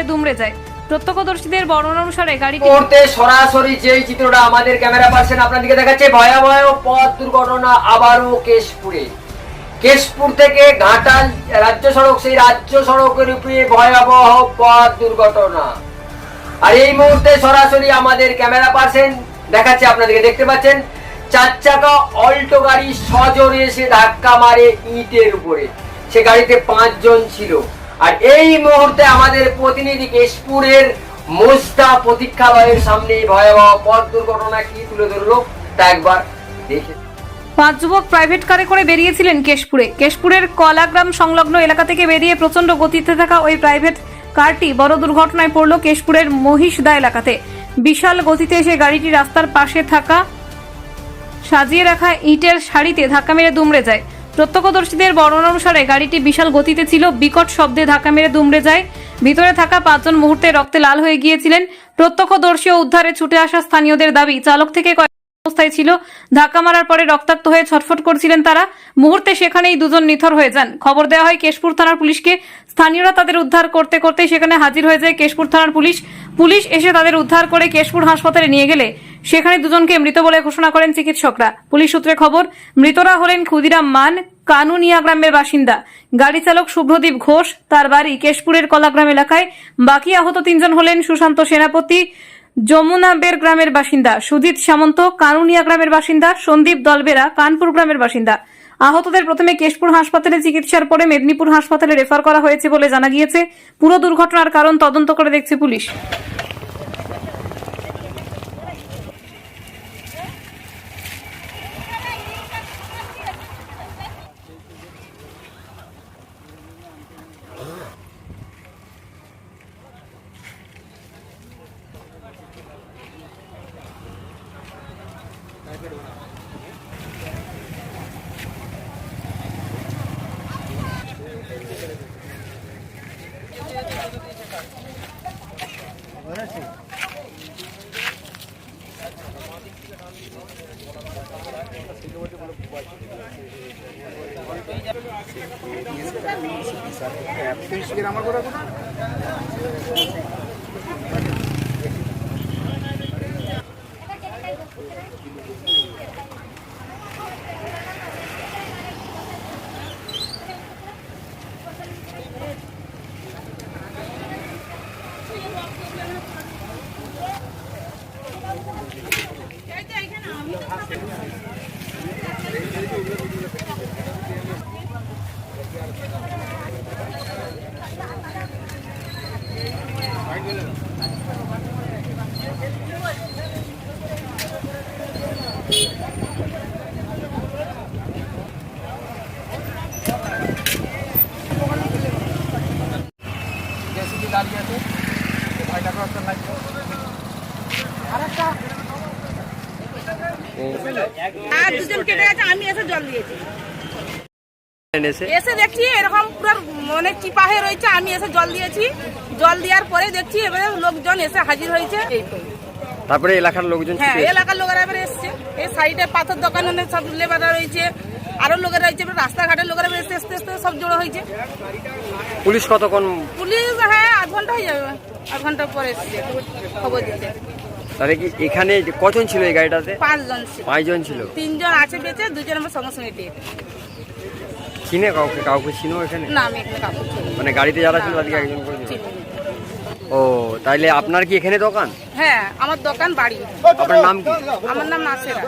মেরে দুমড়ে যায়। প্রত্যক্ষদর্শীদের বর্ণনা অনুসারে গাড়িটি মুহূর্তে সরাসরি যেই চিত্রটা আমাদের ক্যামেরা পার্সন আপনাদেরকে দেখাচ্ছে ভয়াবহ পথ দুর্ঘটনা আবারও কেশপুরে। কেশপুর থেকে ঘাটাল রাজ্য সড়ক, সেই রাজ্য সড়কের উপরে ভয়াবহ পথ দুর্ঘটনা। আর এই মুহূর্তে সরাসরি আমাদের ক্যামেরা পার্সন দেখাচ্ছে আপনাদেরকে দেখতে পাচ্ছেন, চার চাকা অল্টো গাড়ি সজোরে এসে ধাক্কা মারে ইটের উপরে। সে গাড়িতে পাঁচজন ছিল। আর এই মুহূর্তে আমাদের প্রতিনিধি কেশপুরের মোস্তা প্রতীক্ষালয়ের সামনে ভয়াবহ পথ দুর্ঘটনা কি তুলে ধরলো, তা একবার দেখে পাঁচ যুবক প্রাইভেট কারে করে বেরিয়েছিলেন কেশপুরে। কেশপুরের কলাগ্রাম সংলগ্ন এলাকা থেকে বেরিয়ে প্রচণ্ড গতিতে থাকা ওই প্রাইভেট কারটি বড় দুর্ঘটনায় পড়ল কেশপুরের মহিষদা এলাকাতে। বিশাল গতিতে এসে গাড়িটি রাস্তার পাশে থাকা, সাজিয়ে রাখা ইটের সারিতে ধাক্কা মেরে দুমড়ে যায়। প্রত্যক্ষদর্শীদের বর্ণনা অনুসারে গাড়িটি বিশাল গতিতে ছিল, বিকট শব্দে ধাক্কা মেরে দুমড়ে যায়। ভিতরে থাকা পাঁচজন মুহূর্তে রক্তে লাল হয়ে গিয়েছিলেন। প্রত্যক্ষদর্শী ও উদ্ধারে ছুটে আসা স্থানীয়দের দাবি, চালক থেকে অবস্থায় ছিল। ধাক্কা মারার পরে রক্তাক্ত হয়ে ছটফট করছিলেন তারা। মুহূর্তে সেখানেই দুজন নিথর হয়ে যান। খবর দেওয়া হয়, কেশপুর থানার পুলিশকে স্থানীয়রা তাদের উদ্ধার করতে করতে সেখানে হাজির হয়ে যায় কেশপুর থানার পুলিশ। পুলিশ এসে তাদের উদ্ধার করে কেশপুর হাসপাতালে নিয়ে গেলে। সেখানে দুজনকে মৃত বলে ঘোষণা করেন চিকিৎসকরা। পুলিশ সূত্রে খবর, মৃতরা হলেন ক্ষুদিরাম মান, কানুনিয়া গ্রামের বাসিন্দা। গাড়ি চালক শুভ্রদীপ ঘোষ, তার বাড়ি কেশপুরের কলাগ্রাম এলাকায়। বাকি আহত তিনজন হলেন সুশান্ত সেনাপতি যমুনাবের গ্রামের বাসিন্দা। সুজিত সামন্ত, কানুনিয়া গ্রামের বাসিন্দা। সন্দীপ দলবেরা, কানপুর গ্রামের বাসিন্দা। আহতদের প্রথমে কেশপুর হাসপাতালে চিকিৎসার পরে মেদিনীপুর হাসপাতালে রেফার করা হয়েছে বলে জানা গিয়েছে। পুরো দুর্ঘটনার কারণ তদন্ত করে দেখছে পুলিশ। আমার করে দাঁড়িয়ে আছে। ভাইটা আর দুজন কেটে গেছে আমি এসে জল দিয়েছি। এসে? দেখছি এরকম পুরো মানে চিপা হয়ে রয়েছে আমি এসে জল দিয়েছি। জল দেওয়ার পরে দেখছি এবারে লোকজন এসে হাজির হয়েছে। এই তো। তারপরে এলাকার লোকজন হ্যাঁ এলাকার লোকেরা এবারে এসছে। এই সাইডে পাথর দোকান সব লেবাররা রয়েছে। আরও লোকেরা এবার রাস্তাঘাটের লোকেরা এসে আস্তে আস্তে সব জড়ো হয়েছে। পুলিশ কতক্ষণ? পুলিশ হ্যাঁ আধ ঘণ্টা হয়ে যাবে আধ ঘণ্টা পরে এসছে খবর দিতে। তাহলে কি এখানে কজন ছিল এই গাড়িটাতে? পাঁচজন ছিল। পাঁচজন ছিল? তিনজন আছে বেঁচে দুজন আমার সঙ্গে সঙ্গে দিয়ে চিনে কাউকে? কাউকে চিনো এখানে? না আমি এখানে চিনি মানে গাড়িতে যারা ছিল তাদেরকে একজন করে ও তাইলে আপনার কি এখানে দোকান? হ্যাঁ আমার দোকান বাড়ি। আপনার নাম কি? আমার নাম নাসেরা।